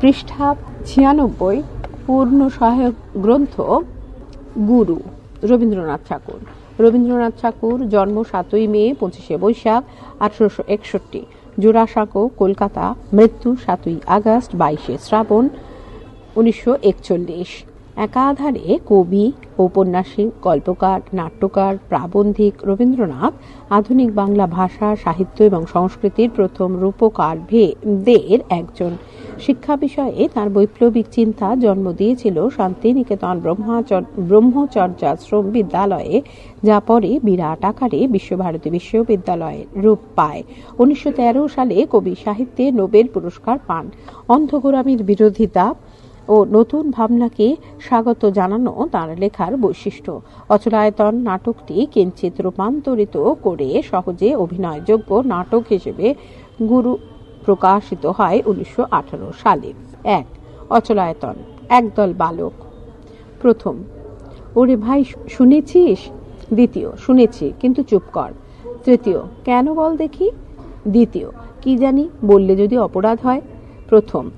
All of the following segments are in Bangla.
পৃষ্ঠা ছিয়ানব্বই, পূর্ণ সহায়ক গ্রন্থ গুরু রবীন্দ্রনাথ ঠাকুর। রবীন্দ্রনাথ ঠাকুর জন্ম সাতই মে, পঁচিশে বৈশাখ, আঠারোশো একষট্টি। জোড়াসাঁকো, কলকাতা, মৃত্যু সাতই আগস্ট, বাইশে শ্রাবণ, উনিশশো একচল্লিশ। একাধারে কবি, ঔপন্যাসিক, গল্পকার, নাট্যকার, প্রাবন্ধিক রবীন্দ্রনাথ আধুনিক বাংলা ভাষা, সাহিত্য এবং সংস্কৃতির প্রথম রূপকার ভেদের একজন। শিক্ষা বিষয়ে তার বৈপ্লবিক চিন্তা জন্ম দিয়েছিল শান্তিনিকেতন ব্রহ্মাচর ব্রহ্মচর্যাশ্রম বিদ্যালয়ে, যা পরে বিরাট আকারে বিশ্বভারতী বিশ্ববিদ্যালয়ের রূপ পায়। উনিশশো তেরো সালে কবি সাহিত্যে নোবেল পুরস্কার পান। অন্ধগোরামির বিরোধিতা ও নতুন ভাবনাকে স্বাগত জানানো তার লেখার বৈশিষ্ট্য। অচলায়তন নাটকটি কিঞ্চিত রূপান্তরিত করে সহজে অভিনয়যোগ্য নাটক হিসেবে গুরু প্রকাশিত হয় উনিশশো আঠারো সালে। এক, অচলায়তন, একদল বালক। প্রথম, ওরে ভাই শুনেছিস? দ্বিতীয়, শুনেছি, কিন্তু চুপ কর। তৃতীয়, কেন বল দেখি? দ্বিতীয়, কি জানি, বললে যদি অপরাধ হয়? প্রথম,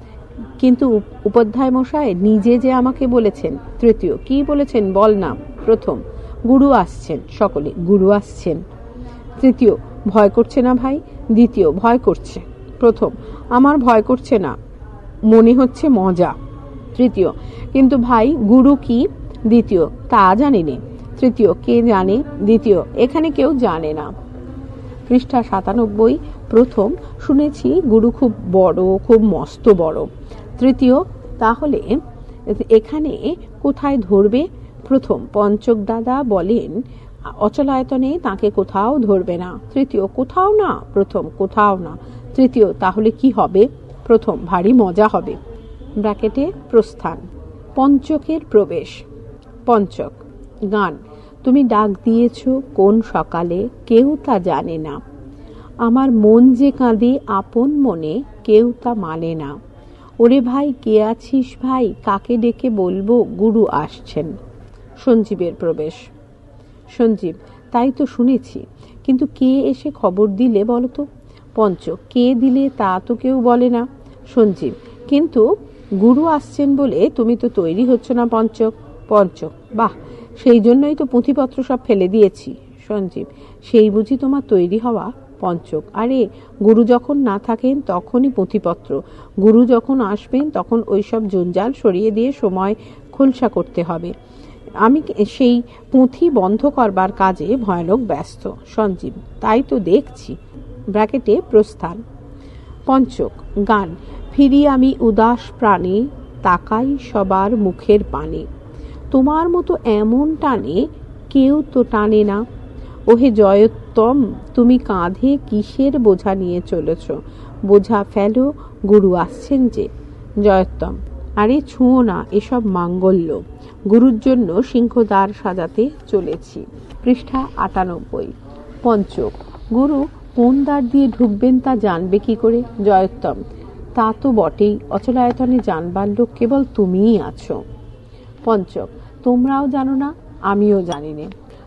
কিন্তু উপাধ্যায় মশাই, নিজে যে আমাকে বলেছেন। তৃতীয়, কি বলেছেন, বল না। প্রথম, গুরু আসছেন। সকলে, গুরু আসছেন। তৃতীয়, ভয় করছে না ভাই? দ্বিতীয়, ভয় করছে। প্রথম। আমার ভয় করছে না। মনে হচ্ছে মজা। তৃতীয়, কিন্তু ভাই, গুরু কি? দ্বিতীয়, তা জানি নে তৃতীয়, কে জানে? দ্বিতীয়, এখানে কেউ জানে না। পৃষ্ঠা সাতানব্বই, প্রথম, শুনেছি গুরু খুব বড়, খুব মস্ত বড়। তৃতীয়, তাহলে এখানে কোথায় ধরবে? প্রথম, পঞ্চক দাদা বলেন, অচলায়তনে তাকে কোথাও ধরবে না। তৃতীয়, কোথাও না। প্রথম, কোথাও না। তৃতীয়, তাহলে কি হবে? প্রথম, ভারী মজা হবে। ব্র্যাকেটে প্রস্থান। পঞ্চকের প্রবেশ। পঞ্চক। গান। তুমি ডাক দিয়েছ কোন সকালে? কেউ তা জানে না। আমার মন যে কাঁদে আপন মনে, কেউ তা মানে না। ওরে ভাই, কে আছিস ভাই? কাকে ডেকে বলব? গুরু আসছেন। সঞ্জীবের প্রবেশ। সঞ্জীব, তাই তো শুনেছি। কিন্তু কে এসে খবর দিলে বলতো পঞ্চ, কে দিলে তা তো কেউ বলে না। সঞ্জীব, কিন্তু গুরু আসছেন বলে তুমি তো তৈরি হচ্ছ না পঞ্চক পঞ্চক বাহ, সেই জন্যই তো পুঁথিপত্র সব ফেলে দিয়েছি। সঞ্জীব, সেই বুঝি তোমার তৈরি হওয়া পঞ্চক। আরে, গুরু যখন না থাকেন তখনই পুঁথিপত্র। গুরু যখন আসবেন তখন ওই সব জঞ্জাল সরিয়ে দিয়ে সময় খোলসা করতে হবে। আমি সেই পুঁথি বন্ধ করবার কাজে ভয়ানক ব্যস্ত। সঞ্জীব, তাই তো দেখছি। ব্র্যাকেটে প্রস্থান। পঞ্চক, গান ফিরি আমি উদাস প্রাণে, তাকাই সবার মুখের পানে। তোমার মতো এমন টানে কেউ তো টানে না। ওহে জয়োত্তম, তুমি কাঁধে কিসের বোঝা নিয়ে চলেছ? বোঝা ফেলো, গুরু আসছেন যে। জয়োত্তম, আরে ছুঁয়ো না এসব মাঙ্গল্য। গুরুর জন্য সিংহদ্বার সাজাতে চলেছি। পৃষ্ঠা আটানব্বই। পঞ্চক, গুরু কোন দ্বার দিয়ে ঢুকবেন তা জানবে কি করে? জয়োত্তম, তা তো বটেই, অচলায়তনে জানবার লোক কেবল তুমিই আছো। পঞ্চক, তোমরাও জানো না, আমিও জানি না।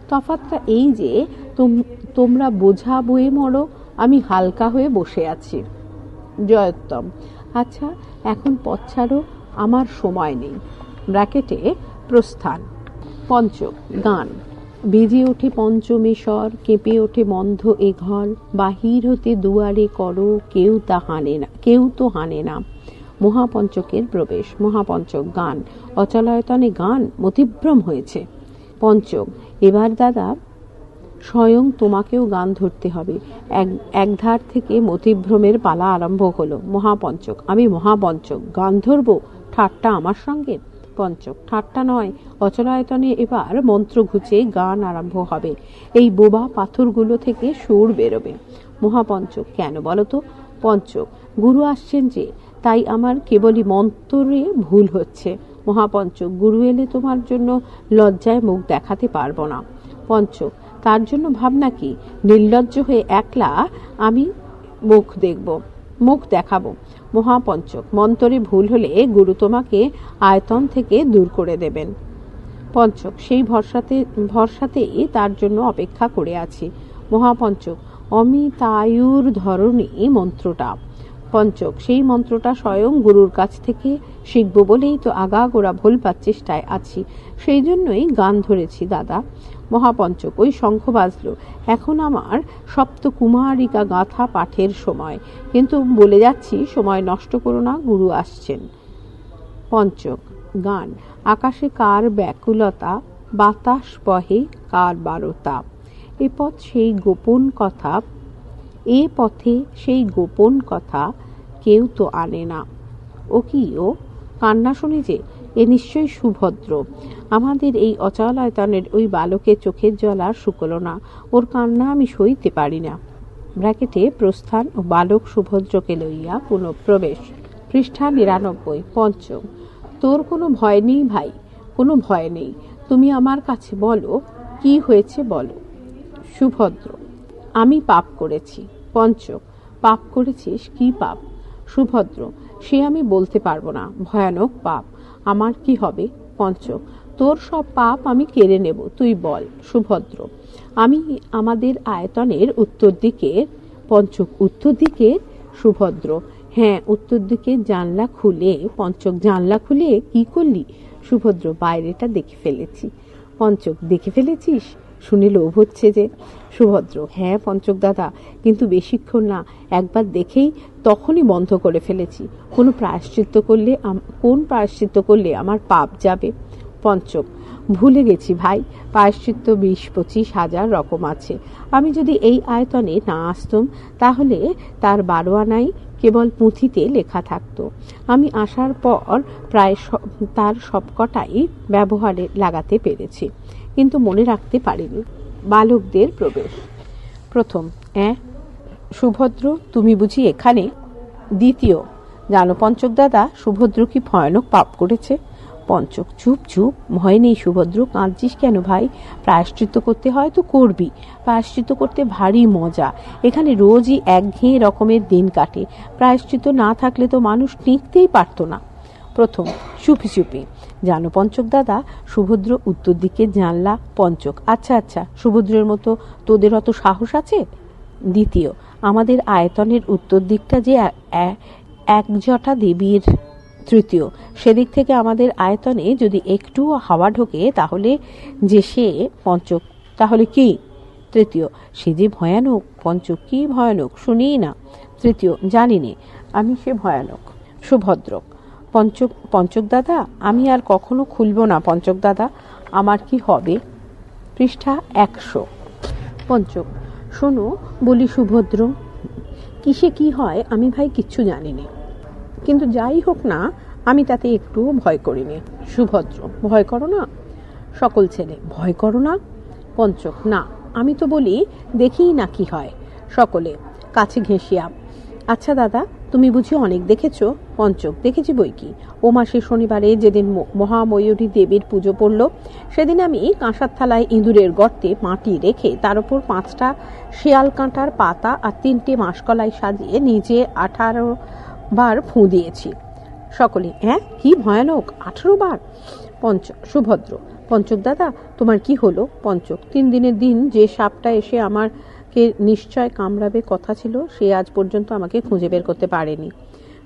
তফাতটা এই যে তোমরা বোঝা বয়ে মরো, আমি হালকা হয়ে বসে আছি। জয়োত্তম আচ্ছা এখন পথ ছাড়ো, আমার সময় নেই। ব্র্যাকেটে প্রস্থান। পঞ্চক, গান। বেজে ওঠে পঞ্চমেশ্বর কেঁপে ওঠে বন্ধ এ ঘর, বাহির হতে দুয়ারে করো, কেউ তা হানে না, কেউ তো হানে না। মহাপঞ্চকের প্রবেশ, মহাপঞ্চক গান, অচলায়তনে গান মতিভ্রম হয়েছে। পঞ্চক, এবার দাদা, স্বয়ং তোমাকেও গান ধরতে হবে। এক একধার থেকে মতিভ্রমের পালা আরম্ভ হলো। মহাপঞ্চক, আমি মহাপঞ্চক, গান ধরবো, ঠাট্টা আমার সঙ্গে? পঞ্চক। ঠাট্টা নয়, অচলায়তনে এবার মন্ত্র ঘুচে গান আরম্ভ হবে। এই বোবা পাথরগুলো থেকে সুর বেরোবে। মহাপঞ্চক, কেন বলো তো? পঞ্চক, গুরু আসছেন যে, তাই আমার কেবলই মন্ত্রে ভুল হচ্ছে। মহাপঞ্চক, গুরু এলে তোমার জন্য লজ্জায় মুখ দেখাতে পারব না। পঞ্চক, তার জন্য ভাবনা কি? নির্লজ্জ হয়ে একলা আমি মুখ দেখব, মুখ দেখাবো। মহাপঞ্চক, মন্তরে ভুল হলে গুরু তোমাকে আয়তন থেকে দূর করে দেবেন। পঞ্চক, সেই ভরসাতে, ভরসাতেই তার জন্য অপেক্ষা করে আছি। মহাপঞ্চক, অমিতায়ুর ধরনী মন্ত্রটা। পঞ্চক, সেই মন্ত্রটা স্বয়ং গুরুর কাছ থেকে শিখব বলেই তো আগাগোড়া ভোলবার চেষ্টায় আছি। সেই জন্যই গান ধরেছি, দাদা। মহাপঞ্চক, ওই শঙ্খ বাজল। এখন আমার সপ্ত কুমারিকা গাথা পাঠের সময়। কিন্তু বলে যাচ্ছি, সময় নষ্ট করো না, গুরু আসছেন। পঞ্চক, গান, আকাশে কার ব্যাকুলতা, বাতাস বহে কার বারতা। এ পথ সেই গোপন কথা, এ পথে সেই গোপন কথা, কেউ তো আনে না। ও কি ও? কান্না শুনে যে এ নিশ্চয়ই সুভদ্র। আমাদের এই অচলায়তনের ওই বালকের চোখের জল আর শুকলো না। ওর কান্না আমি সইতে পারি না। ব্র্যাকেটে প্রস্থান ও বালক সুভদ্রকে লইয়া পুনঃপ্রবেশ। পৃষ্ঠা নিরানব্বই, পঞ্চম। তোর কোনো ভয় নেই ভাই? কোনো ভয় নেই। তুমি আমার কাছে বলো, কি হয়েছে বলো। সুভদ্র, আমি পাপ করেছি। পঞ্চক পাপ করেছিস? কি পাপ? সুভদ্র সে আমি বলতে পারব না। ভয়ানক পাপ। আমার কি হবে? পঞ্চক, তোর সব পাপ আমি কেড়ে নেব, তুই বল, সুভদ্র। আমি আমাদের আয়তনের উত্তর দিকে, পঞ্চক উত্তর দিকে, সুভদ্র। হ্যাঁ উত্তর দিকে জানলা খুলে, পঞ্চক জানলা খুলে কি করলি? সুভদ্র বাইরেটা দেখে ফেলেছি। পঞ্চক, দেখে ফেলেছিস? শুনে লোভ হচ্ছে যে, সুভদ্র হ্যাঁ পঞ্চক দাদা, কিন্তু বেশিক্ষণ না, একবার দেখেই তখনই বন্ধ করে ফেলেছি। কোনো প্রায়শ্চিত্ত করলে কোন প্রায়শ্চিত্ত করলে আমার পাপ যাবে? পঞ্চক, ভুলে গেছি ভাই, প্রায়শ্চিত্ত বিশ, পঁচিশ হাজার রকম আছে। আমি যদি এই আয়তনে না আসতুম, তাহলে তার বারো আনাই কেবল পুঁথিতে লেখা থাকতো। আমি আসার পর প্রায় তার সবকটাই ব্যবহারে লাগাতে পেরেছি। কিন্তু মনে রাখতে পারিনি। বালকদের প্রবেশ। প্রথম অ্যাঁ সুভদ্র, তুমি বুঝি এখানে? দ্বিতীয়, জানো পঞ্চক দাদা, সুভদ্র কি ভয়ানক পাপ করেছে? পঞ্চক, চুপ চুপ, ভয় নেই সুভদ্র, কাঁদছিস কেন ভাই? প্রায়শ্চিত্ত করতে হয় তো করবি। প্রায়শ্চিত্ত করতে ভারী মজা। এখানে রোজই একঘেয়ে রকমের দিন কাটে। প্রায়শ্চিত্ত না থাকলে তো মানুষ টিকতেই পারতো না। প্রথম, চুপি চুপি। জানো পঞ্চক দাদা, সুভদ্র উত্তর দিকে জানলা, পঞ্চক। আচ্ছা আচ্ছা সুভদ্রের মতো তোদের অত সাহস আছে? দ্বিতীয়, আমাদের আয়তনের উত্তর দিকটা যে এ- এ- একজটা দেবীর। তৃতীয়, সেদিক থেকে আমাদের আয়তনে যদি একটু হাওয়া ঢোকে তাহলে যে সে পঞ্চক, তাহলে কি? তৃতীয়, সে যে ভয়ানক, পঞ্চক কি ভয়ানক শুনিই না। তৃতীয় জানি নে আমি সে ভয়ানক, সুভদ্রক। পঞ্চক পঞ্চক দাদা, আমি আর কখনো খুলব না, পঞ্চক দাদা। আমার কি হবে? পৃষ্ঠা একশো। পঞ্চক, শোনো, বলি সুভদ্র, কিসে কি হয় আমি ভাই কিচ্ছু জানি না কিন্তু যাই হোক না, আমি তাতে একটুও ভয় করিনি। সুভদ্র, ভয় করো না। সকল ছেলে, ভয় করো না। পঞ্চক, না, আমি তো বলি, দেখি না কি হয়। সকলে, কাছে ঘেঁষিয়া আচ্ছা দাদা তুমি বুঝি অনেক দেখেছ? পঞ্চক, দেখেছি বই কি? ও মাসে শনিবারে যেদিন মহাময়ূরী দেবীর পুজো পড়ল, সেদিন আমি কাঁসার থালায় ইঁদুরের গর্তে মাটি রেখে তার উপর পাঁচটা শিয়াল কাঁটার পাতা আর তিনটে মাসকলাই সাজিয়ে নিজে আঠারো বার ফুঁ দিয়েছি। সকলে হ্যাঁ? কি ভয়ানক? আঠেরো বার? পঞ্চ সুভদ্র, পঞ্চক দাদা, তোমার কি হলো? পঞ্চক, তিন দিনের দিন যে সাপটা এসে আমাকে নিশ্চয় কামড়াবে কথা ছিল, সে আজ পর্যন্ত আমাকে খুঁজে বের করতে পারেনি।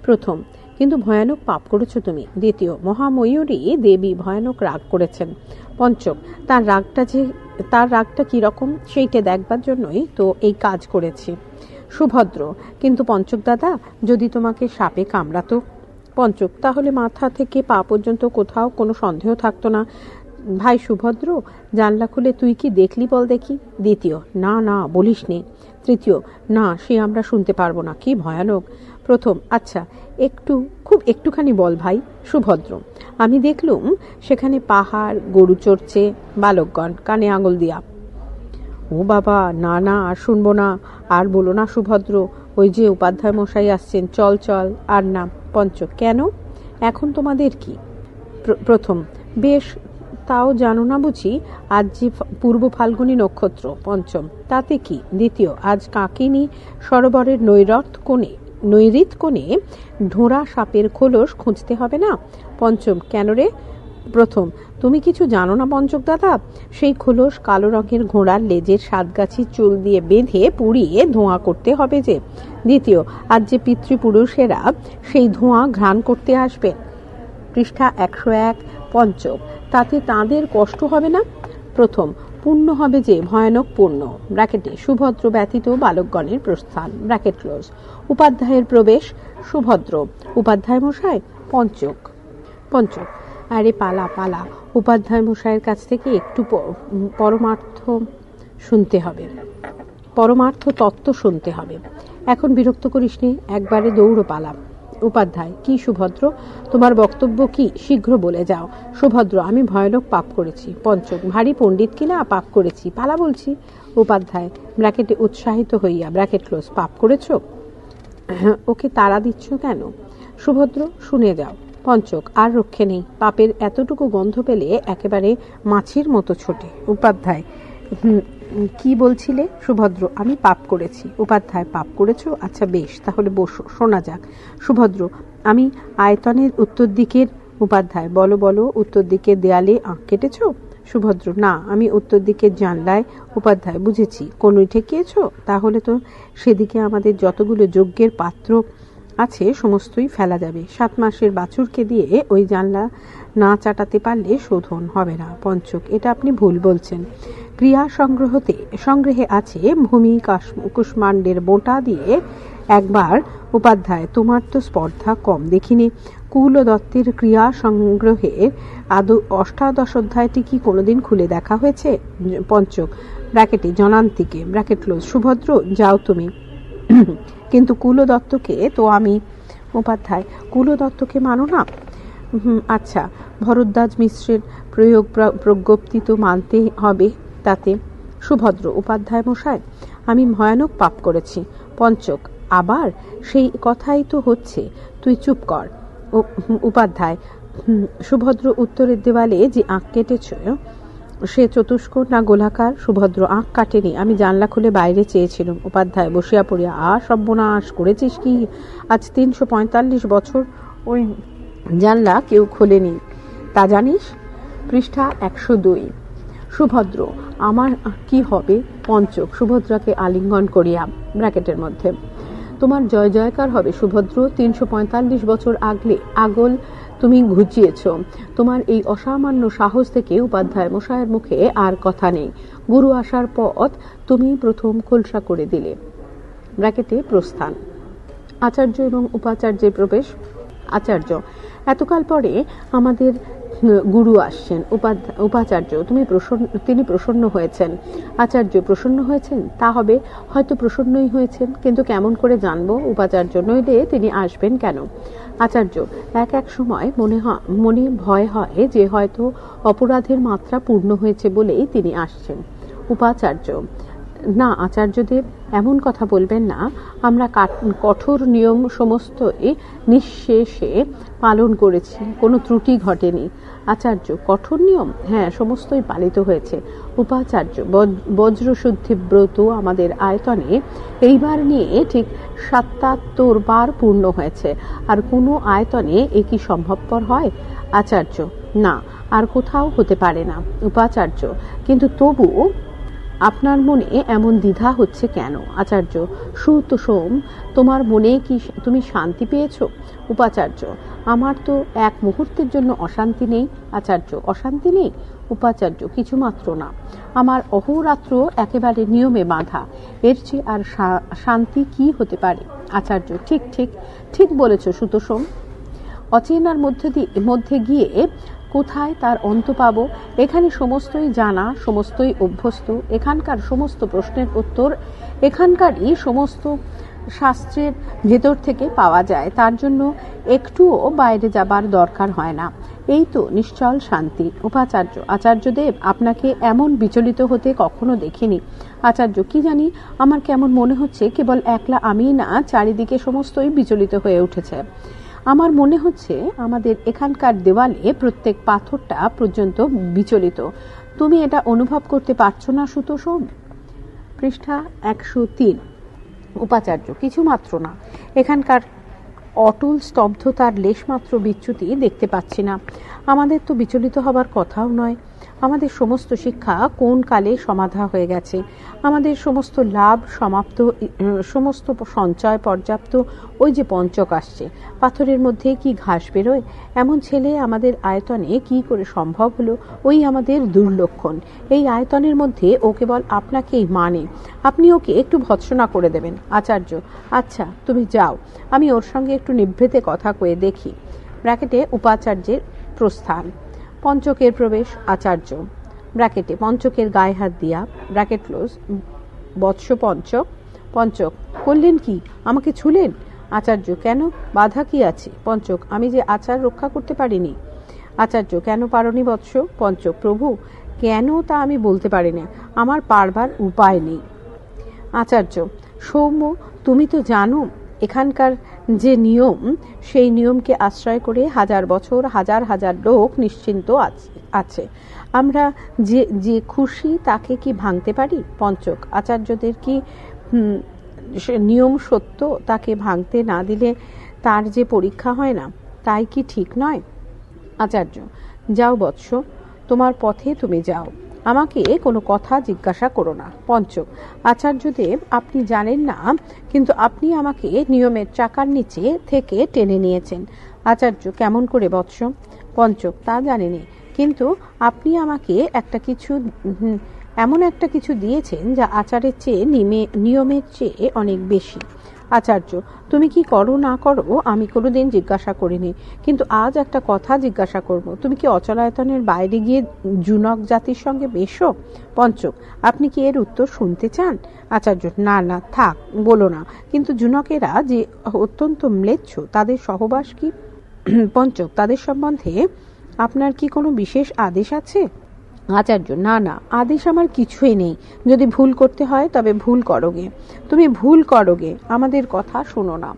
প্রথম, কিন্তু ভয়ানক পাপ করেছ তুমি। দ্বিতীয়, মহাময়ূরী দেবী ভয়ানক রাগ করেছেন। পঞ্চম, তার রাগটা যে, তার রাগটা কীরকম সেইটা দেখবার জন্যই তো এই কাজ করেছি। সুভদ্র, কিন্তু পঞ্চক দাদা, যদি তোমাকে সাপে কামড়াতো? পঞ্চক, তাহলে মাথা থেকে পা পর্যন্ত কোথাও কোনো সন্দেহ থাকতো না। ভাই সুভদ্র, জানলা খুলে তুই কি দেখলি বল দেখি। দ্বিতীয়, না না, বলিস নে। তৃতীয়, না, সে আমরা শুনতে পারব না, কি ভয়ানক। প্রথম আচ্ছা একটু, খুব একটুখানি বল ভাই, সুভদ্র। আমি দেখলুম সেখানে পাহাড়, গরু চড়ছে, বালকগণ, কানে আঙুল দিয়া। ও বাবা, না না, আর শুনব না, আর বলো না সুভদ্র, ওই যে উপাধ্যায় মশাই আসছেন, চল চল, আর না, পঞ্চ, কেন? এখন তোমাদের কি? প্রথম, বেশ তাও জানো না বুঝি, আজ যে পূর্ব ফাল্গুনী নক্ষত্র, পঞ্চম। তাতে কি? দ্বিতীয়, আজ কাকিনী সরোবরের নৈরথ কোণে, নৈরিত কোণে ঢোঁড়া সাপের খোলস খুঁজতে হবে না? পঞ্চম, কেন রে? প্রথম, তুমি কিছু জানো না পঞ্চক দাদা? সেই খোলস কালো রঙের ঘোড়ার লেজের সাতগাছি চুল দিয়ে বেঁধে পুড়িয়ে ধোঁয়া করতে হবে যে। দ্বিতীয়, আজ যে পিতৃপুরুষেরা সেই ধোঁয়া ঘ্রাণ করতে আসবে। পৃষ্ঠা একশো এক পঞ্চক তাতে তাদের কষ্ট হবে না? প্রথম, পূর্ণ হবে যে ভয়ানক পূর্ণ। ব্র্যাকেটে, সুভদ্র ব্যতীত বালকগণের প্রস্থান। Bracket close. উপাধ্যায়ের প্রবেশ, সুভদ্র। উপাধ্যায় মশাই, পঞ্চক। পঞ্চক। আরে পালা পালা। উপাধ্যায় মশাইয়ের কাছ থেকে একটু পরমার্থ শুনতে হবে। পরমার্থ তত্ত্ব শুনতে হবে। এখন বিরক্ত করিস নে একবারে দৌড়ো পালা। উপাধ্যায়। কি সুভদ্র? তোমার বক্তব্য কি? শীঘ্র বলে যাও। সুভদ্র, আমি ভয়ানক পাপ করেছি। পঞ্চক ভারী পণ্ডিত কিনা পাপ করেছি? পালা বলছি। উপাধ্যায়, ব্র্যাকেটে উৎসাহিত হইয়া, ব্র্যাকেট ক্লোজ, পাপ করেছ? ওকে তাড়া দিচ্ছ কেন? সুভদ্র, শুনে যাও। পঞ্চক, আর রক্ষে নেই। পাপের এতটুকু গন্ধ পেলে একেবারে মাছির মতো ছোটে। উপাধ্যায় কি বলছিলে? সুভদ্র, আমি পাপ করেছি। উপাধ্যায়, পাপ করেছ? আচ্ছা বেশ, তাহলে বসো, শোনা যাক। সুভদ্র, আমি আয়তনের উত্তর দিকের উপাধ্যায়। বলো বলো, উত্তর দিকের দেয়ালে আঁক কেটেছ? সুভদ্র, না, আমি উত্তর দিকের জানলায় উপাধ্যায়, বুঝেছি। কোনুই ঠেকিয়েছো? তাহলে তো সেদিকে আমাদের যতগুলো যজ্ঞের পাত্র আছে, সমস্তই ফেলা যাবে। সাত মাসের বাছুরকে দিয়ে ওই জানলা না চাটাতে পারলে শোধন হবে না। পঞ্চক, এটা আপনি ভুল বলছেন। ক্রিয়া সংগ্রহতে, সংগ্রহে আছে ভূমি কুষ্মাণ্ডের বোঁটা দিয়ে একবার উপাধ্যায়, তোমার তো স্পর্ধা কম। দেখিনি কুল দত্তের ক্রিয়া সংগ্রহের আদৌ অষ্টাদশ অধ্যায়টি কি কোনোদিন খুলে দেখা হয়েছে? পঞ্চক, ব্র্যাকেটে, জনান্তিকে, ব্র্যাকেট ক্লোজ, সুভদ্র, যাও তুমি। কিন্তু কুল দত্তকে তো আমি উপাধ্যায়। কুল দত্তকে মানো না? আচ্ছা ভরদ্বাজ মিশ্রের প্রয়োগ প্র- প্রজ্ঞপ্তি তো মানতে হবে তাতে। সুভদ্র, উপাধ্যায় মশাই আমি ভয়ানক পাপ করেছি। পঞ্চক, আবার সেই কথাই তো হচ্ছে। তুই চুপ কর। উপাধ্যায় সুভদ্র উত্তরের দেওয়ালে যে আঁক কেটেছ সে চতুষ্কোণ না গোলাকার, সুভদ্র আঁক কাটেনি। আমি জানলা খুলে বাইরে চেয়েছিলাম। উপাধ্যায় বসিয়া পড়িয়া, আ, সর্বনাশ করেছিস কি? আজ তিনশো পঁয়তাল্লিশ বছর ওই জানলা কেউ খোলেনি। তা জানিস? পৃষ্ঠা একশো দুই। সুভদ্র, আমার কি হবে? পঞ্চক, সুভদ্রাকে আলিঙ্গন করিয়া, ব্র্যাকেটের মধ্যে। তোমার জয় জয়কার হবে সুভদ্র। তিনশো পঁয়তাল্লিশ বছর আগলে, আগল তুমি ঘুচিয়েছ। তোমার এই অসামান্য সাহস থেকে উপাধ্যায় মশায়ের মুখে আর কথা নেই। গুরু আসার পথ তুমি প্রথম খোলসা করে দিলে। ব্র্যাকেটে প্রস্থান। আচার্য এবং উপাচার্যের প্রবেশ। আচার্য, এতকাল পরে আমাদের গুরু আসছেন উপাচার্য, তুমি প্রসন্ন তিনি প্রসন্ন হয়েছেন। আচার্য প্রসন্ন হয়েছেন? তা হবে, হয়তো প্রসন্নই হয়েছেন, কিন্তু কেমন করে জানব? উপাচার্য, নইলে তিনি আসবেন কেন? আচার্য, এক এক সময় মনে হয় মনে ভয় হয় যে হয়তো অপরাধের মাত্রা পূর্ণ হয়েছে বলেই তিনি আসছেন। উপাচার্য, না, আচার্যদেব এমন কথা বলবেন না, আমরা কঠোর নিয়ম সমস্তই নিঃশেষে পালন করেছি, কোনো ত্রুটি ঘটেনি। আচার্য, কঠোর নিয়ম? হ্যাঁ সমস্তই পালিত হয়েছে। উপাচার্য, বজ- বজ্রশুদ্ধি ব্রত আমাদের আয়তনে, এইবার নিয়ে ঠিক সাতাত্তর বার পূর্ণ হয়েছে। আর কোনো আয়তনে এ কি সম্ভবপর হয়? আচার্য, না, আর কোথাও হতে পারে না। উপাচার্য, কিন্তু তবু আপনার মনে এমন দ্বিধা হচ্ছে কেন? আচার্য, সুত সোম, তোমার মনে কি তুমি শান্তি পেয়েছ? উপাচার্য, আমার তো এক মুহূর্তের জন্য অশান্তি নেই। আচার্য, অশান্তি নেই? উপাচার্য, কিছুমাত্র না। আমার অহোরাত্র একেবারে নিয়মে বাঁধা। এর চেয়ে আর শান্তি কি হতে পারে? আচার্য, ঠিক ঠিক ঠিক বলেছ সুতোসম অচেনার মধ্যে দিয়ে মধ্যে গিয়ে কোথায় তার অন্ত পাব? এখানে সমস্তই জানা, সমস্তই অভ্যস্ত। এখানকার সমস্ত প্রশ্নের উত্তর, এখানকারই সমস্ত শাস্ত্রের ভেতর থেকে পাওয়া যায়। তার জন্য একটুও বাইরে যাবার দরকার হয় না। এই তো নিশ্চল শান্তি। উপাচার্য আচার্যদেব আপনাকে এমন বিচলিত হতে কখনো দেখিনি। আচার্য, কি জানি? আমার কেমন মনে হচ্ছে, কেবল একলা আমিই না, চারিদিকে সমস্তই বিচলিত হয়ে উঠেছে। আমার মনে হচ্ছে আমাদের এখানকার দেওয়ালে প্রত্যেক পাথরটা পর্যন্ত বিচলিত। তুমি এটা অনুভব করতে পারছ না সুতোষম পৃষ্ঠা একশো তিন, উপাচার্য কিছু মাত্র না। এখানকার অটল স্তব্ধতার লেশমাত্র বিচ্যুতি দেখতে পাচ্ছি না। আমাদের তো বিচলিত হবার কথাও নয়। আমাদের সমস্ত শিক্ষা কোন কালে সমাধা হয়ে গেছে? আমাদের সমস্ত লাভ সমাপ্ত সমস্ত সঞ্চয় পর্যাপ্ত, ওই যে পঞ্চক আসছে। পাথরের মধ্যে কি ঘাস বেরোয়? এমন ছেলে আমাদের আয়তনে কি করে সম্ভব হলো? ওই আমাদের দুর্লক্ষণ। এই আয়তনের মধ্যে ও কেবল আপনাকেই মানে। আপনি ওকে একটু ভৎসনা করে দেবেন। আচার্য আচ্ছা তুমি যাও। আমি ওর সঙ্গে একটু নিভৃতে কথা কয়ে দেখি। ব্র্যাকেটে উপাচার্যের প্রস্থান। পঞ্চকের প্রবেশ আচার্য। ব্র্যাকেটে পঞ্চকের গায়ে হাত দিয়া, ব্র্যাকেট ক্লোজ, বৎস পঞ্চক পঞ্চক, করলেন কি? আমাকে ছুলেন? আচার্য, কেন? বাধা কি আছে? পঞ্চক, আমি যে আচার রক্ষা করতে পারিনি। আচার্য, কেন পারনি বৎস? পঞ্চক, প্রভু, কেন তা আমি বলতে পারি না আমার পারবার উপায় নেই। আচার্য, সৌম্য, তুমি তো জানো এখানকার যে নিয়ম, সেই নিয়মকে আশ্রয় করে হাজার বছর হাজার হাজার লোক নিশ্চিন্ত আছে- আমরা যে যে খুশি তাকে কি ভাঙতে পারি? পঞ্চক আচার্যদের কি নিয়ম সত্য তাকে ভাঙতে না দিলে তার যে পরীক্ষা হয় না, তাই কি ঠিক নয়? আচার্য, যাও বৎস, তোমার পথে তুমি যাও। আমাকে কোনো কথা জিজ্ঞাসা করো না। পঞ্চক, আচার্যদেব, আপনি জানেন না, কিন্তু আপনি আমাকে নিয়মের চাকার নিচে থেকে টেনে নিয়েছেন। আচার্য, কেমন করে বৎস? পঞ্চক, তা জানেনি, কিন্তু আপনি আমাকে একটা কিছু এমন একটা কিছু দিয়েছেন যা আচারের চেয়ে নিয়মের চেয়ে অনেক বেশি। আচার্য, তুমি কি করো না করো, আমি কোনোদিন জিজ্ঞাসা করিনি। কিন্তু আজ একটা কথা জিজ্ঞাসা করব। তুমি কি অচলায়তনের বাইরে গিয়ে জুনক জাতির সঙ্গে মেশো? পঞ্চক, আপনি কি এর উত্তর শুনতে চান? আচার্য, না না, থাক, বলো না। কিন্তু জুনকেরা যে অত্যন্ত ম্লেচ্ছ, তাদের সহবাস কি? পঞ্চক, তাদের সম্বন্ধে আপনার কি কোনো বিশেষ আদেশ আছে? আচার্য, না না, আদেশ আমার কিছুই নেই। যদি ভুল করতে হয়, তবে ভুল করোগে। তুমি ভুল করোগে, আমাদের কথা শোনো না।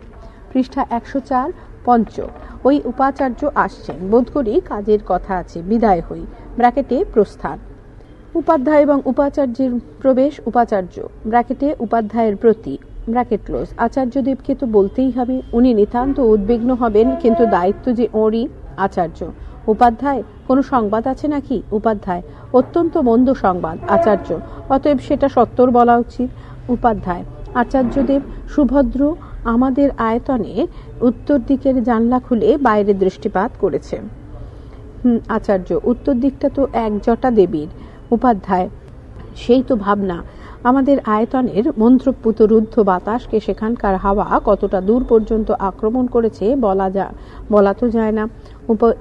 পৃষ্ঠা একশো চার, পঞ্চ। ওই উপাচার্য আসছেন। বোধ করি কাজের কথা আছে, বিদায় হই। ব্র্যাকেটে প্রস্থান। উপাধ্যায় এবং উপাচার্যের প্রবেশ, উপাচার্য। ব্র্যাকেটে উপাধ্যায়ের প্রতি। Bracket close. আচার্যদেবকে তো বলতেই হবে, উনি নিতান্ত উদ্বিগ্ন হবেন, কিন্তু দায়িত্ব যে ওরই আচার্য। উপাধ্যায়, কোনো সংবাদ আছে নাকি? উপাধ্যায়, অত্যন্ত মন্দ সংবাদ, আচার্য। অতএব সেটা সত্তর বলা উচিত। উপাধ্যায়, আচার্যদেব সুভদ্র আমাদের আয়তনে উত্তর দিকের জানলা খুলে বাইরে দৃষ্টিপাত করেছে। আচার্য, উত্তর দিকটা তো এক জটা দেবীর। উপাধ্যায়, সেই তো ভাবনা। আমাদের আয়তনের মন্ত্রপুত রুদ্ধ বাতাসকে সেখানকার হাওয়া কতটা দূর পর্যন্ত আক্রমণ করেছে বলা যা, বলা তো যায় না।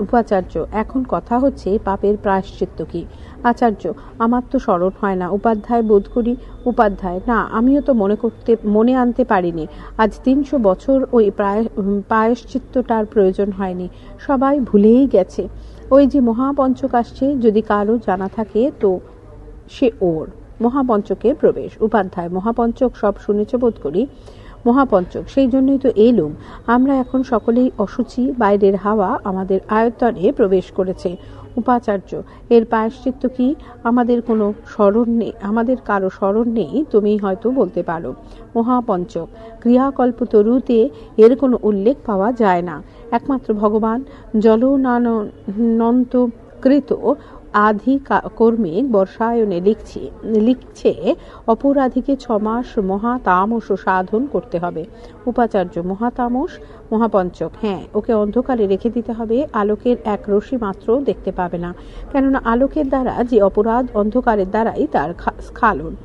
উপাচার্য, এখন কথা হচ্ছে পাপের প্রায়শ্চিত্ত কি? আচার্য, আমার তো স্মরণ হয় না। উপাধ্যায় বোধ করি, উপাধ্যায়। না, আমিও তো মনে করতে, মনে আনতে পারিনি। আজ তিনশো বছর ওই প্রায় প্রায়শ্চিত্তটার প্রয়োজন হয়নি। সবাই ভুলেই গেছে। ওই যে মহাপঞ্চক আসছে, যদি কারও জানা থাকে তো সে ওর। মহাপঞ্চকে প্রবেশ। উপাধ্যায়, মহাপঞ্চক সব শুনেছ বোধ করি। মহাপঞ্চক। সেই জন্যই তো এলুম। আমরা এখন সকলেই অসুচি, বাইরের হাওয়া আমাদের আয়তনে প্রবেশ করেছে। উপাচার্য, এর প্রায়শ্চিত্ত কি? আমাদের কোনো স্মরণ নেই, আমাদের কারও স্মরণ নেই, তুমি হয়তো বলতে পারো। মহাপঞ্চক, ক্রিয়াকল্প তরুতে এর কোনো উল্লেখ পাওয়া যায় না। একমাত্র ভগবান জলনানন্ত কৃত আধি কা- কর্মে বর্ষায়নে লিখছে লিখছে, অপরাধীকে ছমাস মহাতামস সাধন করতে হবে। উপাচার্য মহাতামস, মহাপঞ্চক হ্যাঁ ওকে অন্ধকারে রেখে দিতে হবে, আলোকের এক রশি মাত্র দেখতে পাবে না। কেননা আলোকের দ্বারা যে অপরাধ অন্ধকারের দ্বারাই তার স্খালন।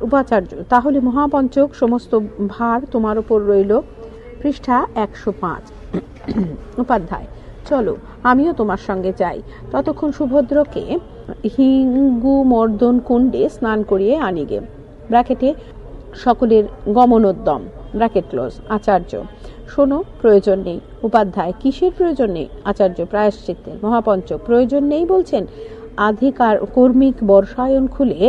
উপাচার্য, তাহলে মহাপঞ্চক, সমস্ত ভার তোমার উপর রইল। পৃষ্ঠা একশো পাঁচ। উপাধ্যায় চলো, আমিও তোমার সঙ্গে যাই। ততক্ষণ সুভদ্রকে হিঙ্গু মর্দন কুণ্ডে স্নান করিয়ে আনিগে ব্র্যাকেটে সকলের গমনোদ্যম, ব্র্যাকেট ক্লোজ, আচার্য। শোনো, প্রয়োজন নেই। উপাধ্যায়, কিসের প্রয়োজন নেই? আচার্য প্রায়শ্চিত্তের মহাপঞ্চ, প্রয়োজন নেই বলছেন? আধিকার কর্মিক বর্ষায়ন খুলে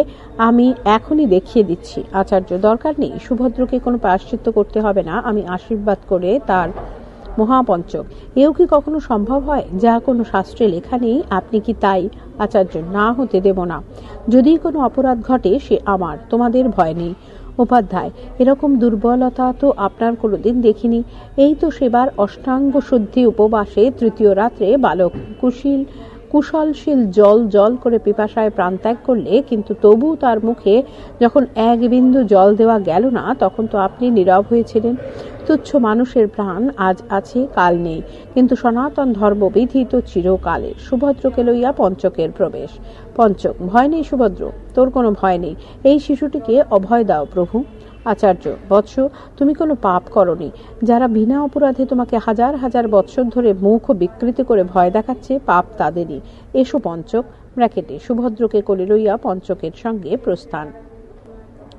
আমি এখনই দেখিয়ে দিচ্ছি। আচার্য, দরকার নেই। সুভদ্রকে কোনো প্রায়শ্চিত্ত করতে হবে না। আমি আশীর্বাদ করে তার মহাপঞ্চক। এও কি কখনো সম্ভব হয়? যা কোনো শাস্ত্রে লেখা নেই, আপনি কি তাই আচার্য না হতে দেব না। যদি কোনো অপরাধ ঘটে, সে আমার, তোমাদের ভয় নেই। উপাধ্যায়, এরকম দুর্বলতা তো আপনার কোনোদিন দেখিনি। এই তো সেবার অষ্টাঙ্গ শুদ্ধি উপবাসে তৃতীয় রাত্রে বালক কুশীল কুশলশীল জল জল করে পিপাসায় প্রাণত্যাগ করলে কিন্তু তবু তার মুখে যখন এক বিন্দু জল দেওয়া গেল না, তখন তো আপনি নীরব হয়েছিলেন। তুচ্ছ মানুষের প্রাণ আজ আছে, কাল নেই। কিন্তু সনাতন ধর্মবিধি তো চিরকালের। সুভদ্রকে লইয়া পঞ্চকের প্রবেশ। পঞ্চক, ভয় নেই সুভদ্র, তোর কোনো ভয় নেই। এই শিশুটিকে অভয় দাও প্রভু। আচার্য, বৎস, তুমি কোনো পাপ করনি। যারা বিনা অপরাধে তোমাকে হাজার হাজার বৎসর ধরে মুখ বিকৃত করে ভয় দেখাচ্ছে, পাপ তাদেরই। এসো পঞ্চক, ব্র্যাকেটে সুভদ্রকে কোলে লইয়া পঞ্চকের সঙ্গে প্রস্থান।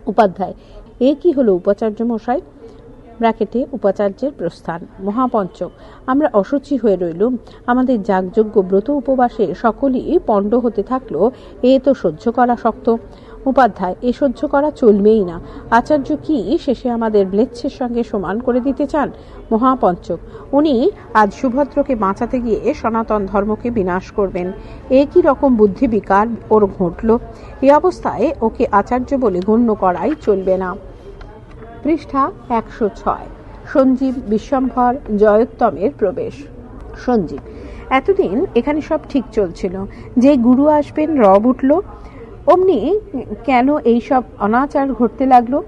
উপাধ্যায়, এ কি হলো উপাচার্য মশাই? ব্র্যাকেটে উপাচার্যের প্রস্থান। মহাপঞ্চক, আমরা অসুচি হয়ে রইলুম। আমাদের যাগযজ্ঞ ব্রত উপবাসে সকলেই পণ্ড হতে থাকল, এ তো সহ্য করা শক্ত। উপাধ্যায়, এ সহ্য করা চলবেই না। আচার্য কি শেষে আমাদের ব্লেচ্ছের সঙ্গে সমান করে দিতে চান? মহাপঞ্চক, উনি আজ সুভদ্রকে বাঁচাতে গিয়ে সনাতন ধর্মকে বিনাশ করবেন। এ কি রকম বুদ্ধি বিকার ওর ঘটল? এ অবস্থায় ওকে আচার্য বলে গণ্য করাই চলবে না। পৃষ্ঠা একশো ছয়, সঞ্জীব বিশ্বম্ভর জয়োত্তমের প্রবেশ। সঞ্জীব, এতদিন এখানে সব ঠিক চলছিল। যে গুরু আসবেন, রব উঠল অমনি কেন এই সব অনাচার ঘটতে লাগল?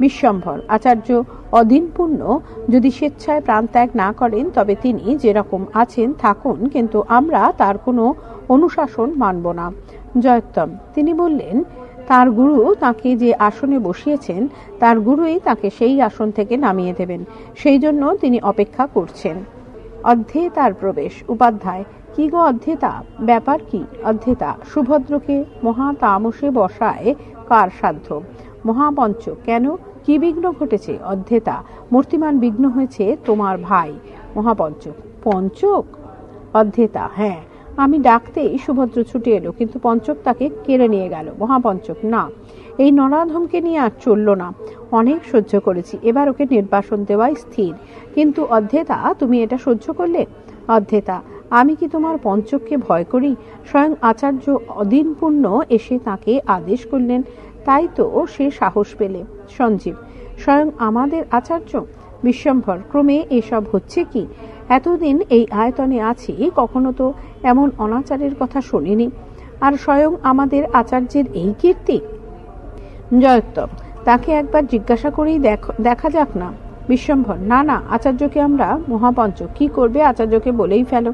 বিশ্বম্ভর, আচার্য অধীনপূর্ণ, যদি স্বেচ্ছায় প্রাণত্যাগ না করেন, তবে তিনি যেরকম আছেন, থাকুন, কিন্তু আমরা তার কোনো অনুশাসন মানব না। জয়োত্তম, তিনি বললেন, তার গুরু তাকে যে আসনে বসিয়েছেন, তার গুরুই তাকে সেই আসন থেকে নামিয়ে দেবেন। সেই জন্য তিনি অপেক্ষা করছেন। অধ্যে তার প্রবেশ। উপাধ্যায়, কি গো অধ্যেতা? ব্যাপার কি? অধ্যেতা, সুভদ্রকে মহা তামসে বসায় কার সাধ্য? মহাপঞ্চ কেন? কি বিঘ্ন ঘটেছে? অধ্যেতা, মূর্তিমান বিঘ্ন হয়েছে তোমার ভাই। মহাপঞ্চক পঞ্চক? অধ্যেতা হ্যাঁ আমি ডাকতেই সুভদ্র ছুটে এলো, কিন্তু পঞ্চক তাকে কেড়ে নিয়ে গেল। মহাপঞ্চক, না, এই নরাধমকে নিয়ে আর চলল না। অনেক সহ্য করেছি, এবার ওকে নির্বাসন দেওয়াই স্থির। কিন্তু অধ্যেতা, তুমি এটা সহ্য করলে? অধ্যেতা, আমি কি তোমার পঞ্চককে ভয় করি? স্বয়ং আচার্য অদিনপূর্ণ এসে তাকে আদেশ করলেন, তাই তো সে সাহস পেলে। সঞ্জীব, স্বয়ং আমাদের আচার্য? বিশ্বম্ভর, ক্রমে এসব হচ্ছে কি? এতদিন এই আয়তনে আছি, কখনো তো এমন অনাচারের কথা শুনিনি। আর স্বয়ং আমাদের আচার্যের এই কীর্তি? জয়োত্তম তাকে একবার জিজ্ঞাসা করেই দেখ- যাক না। বিশ্বম্ভর, না না, আচার্যকে আমরা মহাপঞ্চ, কি করবে আচার্যকে বলেই ফেলো।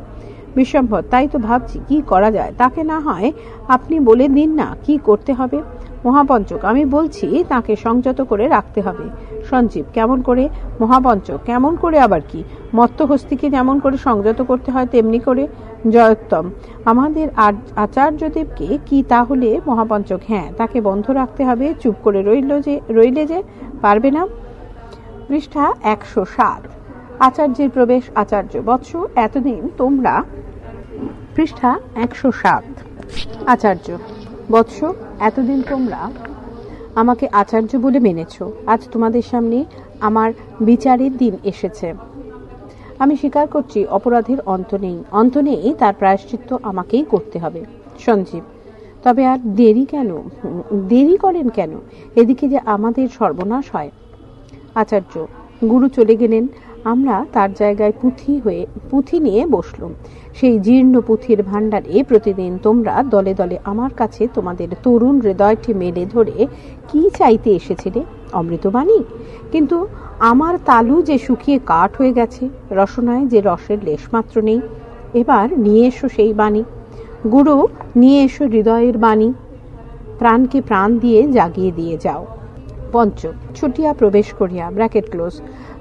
বিশ্বম্ভর, তাই তো ভাবছি, কি করা যায়? তাকে না হয় আপনি বলে দিন না, কি করতে হবে? মহাপঞ্চক, আমি বলছি, তাকে সংযত করে রাখতে হবে। সঞ্জীব, কেমন করে? মহাপঞ্চক কেমন করে আবার কি? মত্তহস্তিকে যেমন করে সংযত করতে হয়, তেমনি করে জয়োত্তম। আমাদের আচার্যদেবকে কি তাহলে মহাপঞ্চক হ্যাঁ তাকে বন্ধ রাখতে হবে। চুপ করে রইল যে, রইলে যে, পারবে না? পৃষ্ঠা একশো সাত। আচার্যের প্রবেশ, আচার্য, বৎস, এতদিন তোমরা পৃষ্ঠা একশো সাত। আচার্য, বৎস, এতদিন তোমরা আমাকে আচার্য বলে মেনেছ। আজ তোমাদের সামনে আমার বিচারের দিন এসেছে। আমি স্বীকার করছি, অপরাধের অন্ত নেই। অন্ত নেই, তার প্রায়শ্চিত্ত আমাকেই করতে হবে। সঞ্জীব, তবে আর দেরি কেন? দেরি করেন কেন? এদিকে যে আমাদের সর্বনাশ হয়। আচার্য, গুরু চলে গেলেন আমরা তার জায়গায় পুঁথি হয়ে, পুঁথি নিয়ে বসলুম। সেই জীর্ণ পুঁথির ভাণ্ডারে প্রতিদিন তোমরা দলে দলে আমার কাছে তোমাদের তরুণ হৃদয়টি মেলে ধরে কি চাইতে এসেছিলে? অমৃতবাণী? কিন্তু আমার তালু যে শুকিয়ে কাঠ হয়ে গেছে, রসনায় যে রসের লেশমাত্র নেই, এবার নিয়ে এসো সেই বাণী। গুরু, নিয়ে এসো হৃদয়ের বাণী। প্রাণকে প্রাণ দিয়ে জাগিয়ে দিয়ে যাও। পঞ্চম, ছুটিয়া প্রবেশ করিয়া, ব্র্যাকেট ক্লোজ।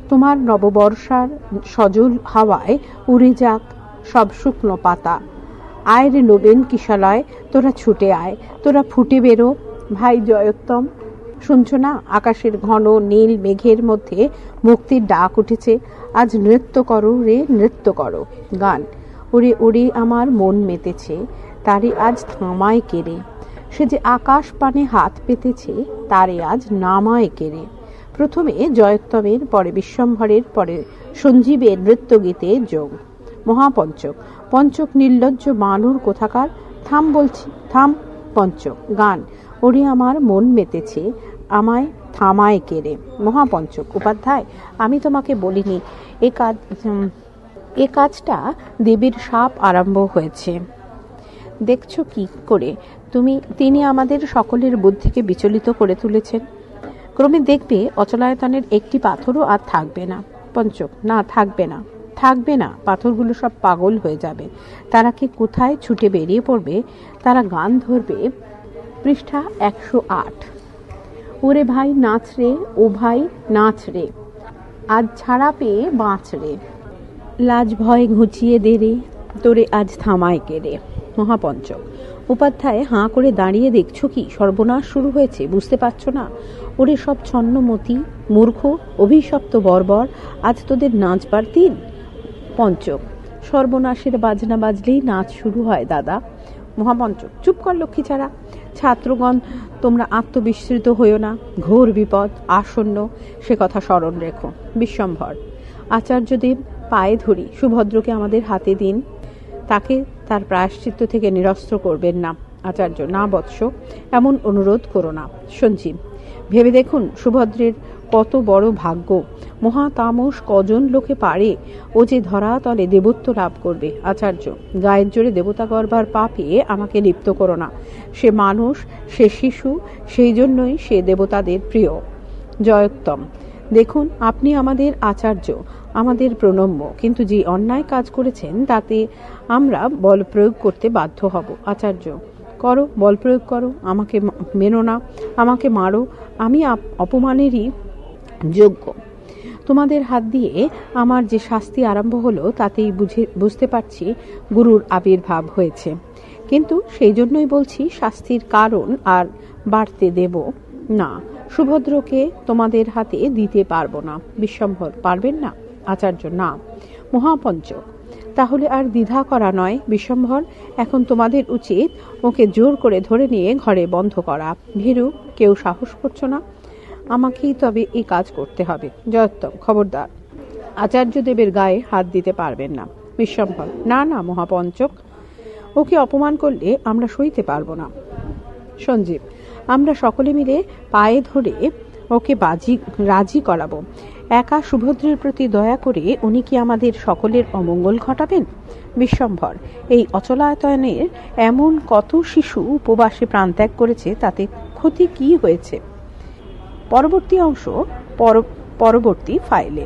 তোমার নববর্ষার সজল হাওয়ায় উড়ে যাক সব শুকনো পাতা। আয় রে নবেন কিশালয়, তোরা ছুটে আয়, তোরা ফুটে বেরো। ভাই জয়োত্তম, শুনছো না, আকাশের ঘন নীল মেঘের মধ্যে মুক্তির ডাক উঠেছে। আজ নৃত্য করো রে, নৃত্য করো গান। ওরে ওরে, আমার মন মেতেছে, তারে আজ থামায় কেড়ে। সে যে আকাশ পানে হাত পেতেছে, তারে আজ নামায় কেড়ে। প্রথমে জয়োত্তমের, পরে বিশ্বম্ভরের, পরে সঞ্জীবের নৃত্যগীতে যোগ। মহাপঞ্চক। পঞ্চক নির্লজ্জ বানুর কোথাকার? থাম বলছি, থাম পঞ্চক। গান। ওরে আমার মন মেতেছে, আমায় থামায় কেড়ে মহাপঞ্চক। উপাধ্যায়, আমি তোমাকে বলিনি, এ কাজ এ কাজটা দেবীর সাপ আরম্ভ হয়েছে। দেখছ কি করে? তুমি, তিনি আমাদের সকলের বুদ্ধিকে বিচলিত করে তুলেছেন। ক্রমে দেখবে অচলায়তনের একটি পাথরও আর থাকবে না। পঞ্চক, না, থাকবে না। থাকবে না, পাথরগুলো সব পাগল হয়ে যাবে। তারা কি কোথায় ছুটে বেরিয়ে পড়বে? তারা গান ধরবে। পৃষ্ঠা একশো আট। ওরে ভাই, নাচ রে, ও ভাই, নাচ রে। আজ ছাড়া পেয়ে বাঁচ রে। লাজ ভয় ঘুচিয়ে দে রে। তোরে আজ থামায় কে রে? মহাপঞ্চক, উপাধ্যায় হাঁ করে দাঁড়িয়ে দেখছ কি? সর্বনাশ শুরু হয়েছে, বুঝতে পারছ না? ওরে সব ছন্নমতি, মূর্খ, অভিশপ্ত বর্বর, আজ তোদের নাচবার দিন। পঞ্চক, সর্বনাশের বাজনা বাজলেই নাচ শুরু হয় দাদা। মহাপঞ্চক, চুপ কর লক্ষ্মী ছাড়া। ছাত্রগণ, তোমরা আত্মবিস্মৃত হইও না। ঘোর বিপদ, আসন্ন, সে কথা স্মরণ রেখো। বিশ্বম্ভর, আচার্যদেব পায়ে ধরি, সুভদ্রকে আমাদের হাতে দিন। তাকে তার প্রায়শ্চিত্ত থেকে নিরস্ত্র করবেন না। আচার্য, না বৎস, এমন অনুরোধ করো না। সঞ্জীব ভেবে দেখুন সুভদ্রের কত বড় ভাগ্য। মহাতামস কজন লোকে পারে ও যে ধরাতলে দেবত্ব লাভ করবে? আচার্য, গায়ের জোরে দেবতা গর্বার পাপে আমাকে লিপ্ত করো না। সে মানুষ, সে শিশু, সেই জন্যই সে দেবতাদের প্রিয়। জয়োত্তম, দেখুন আপনি আমাদের আচার্য, আমাদের প্রণম্য, কিন্তু যে অন্যায় কাজ করেছেন তাতে আমরা বল প্রয়োগ করতে বাধ্য হব। আচার্য করো, বল প্রয়োগ করো, আমাকে মেনো না, আমাকে মারো, আমি অপমানেরই যোগ্য। তোমাদের হাত দিয়ে আমার যে শাস্তি আরম্ভ হলো, তাতেই বুঝে, বুঝতে পারছি গুরুর আবির্ভাব হয়েছে। কিন্তু সেই জন্যই বলছি, শাস্তির কারণ আর বাড়তে দেব না। সুভদ্রকে তোমাদের হাতে দিতে পারব না। বিশ্বম্ভর পারবেন না? আচার্য, না। মহাপঞ্চক তাহলে আর দ্বিধা করা নয় বিশ্বম্ভর এখন তোমাদের উচিত ওকে জোর করে ধরে নিয়ে ঘরে বন্ধ করা। ভীরু, কেউ সাহস করছ না? আমাকেই তবে এই কাজ করতে হবে। জয়োত্তম, খবরদার। আচার্যদেবের গায়ে হাত দিতে পারবেন না। বিশ্বম্ভর না না, মহাপঞ্চক। ওকে অপমান করলে আমরা সইতে পারব না। সঞ্জীব, আমরা সকলে মিলে পায়ে ধরে ওকে বাজি, রাজি করাবো। একা সুভদ্রের প্রতি দয়া করে উনি কি আমাদের সকলের অমঙ্গল ঘটাবেন? বিশ্বম্ভর, এই অচলায়তনের এমন কত শিশু উপবাসে প্রাণত্যাগ করেছে তাতে ক্ষতি কি হয়েছে? পরবর্তী অংশ, পর- পরবর্তী ফাইলে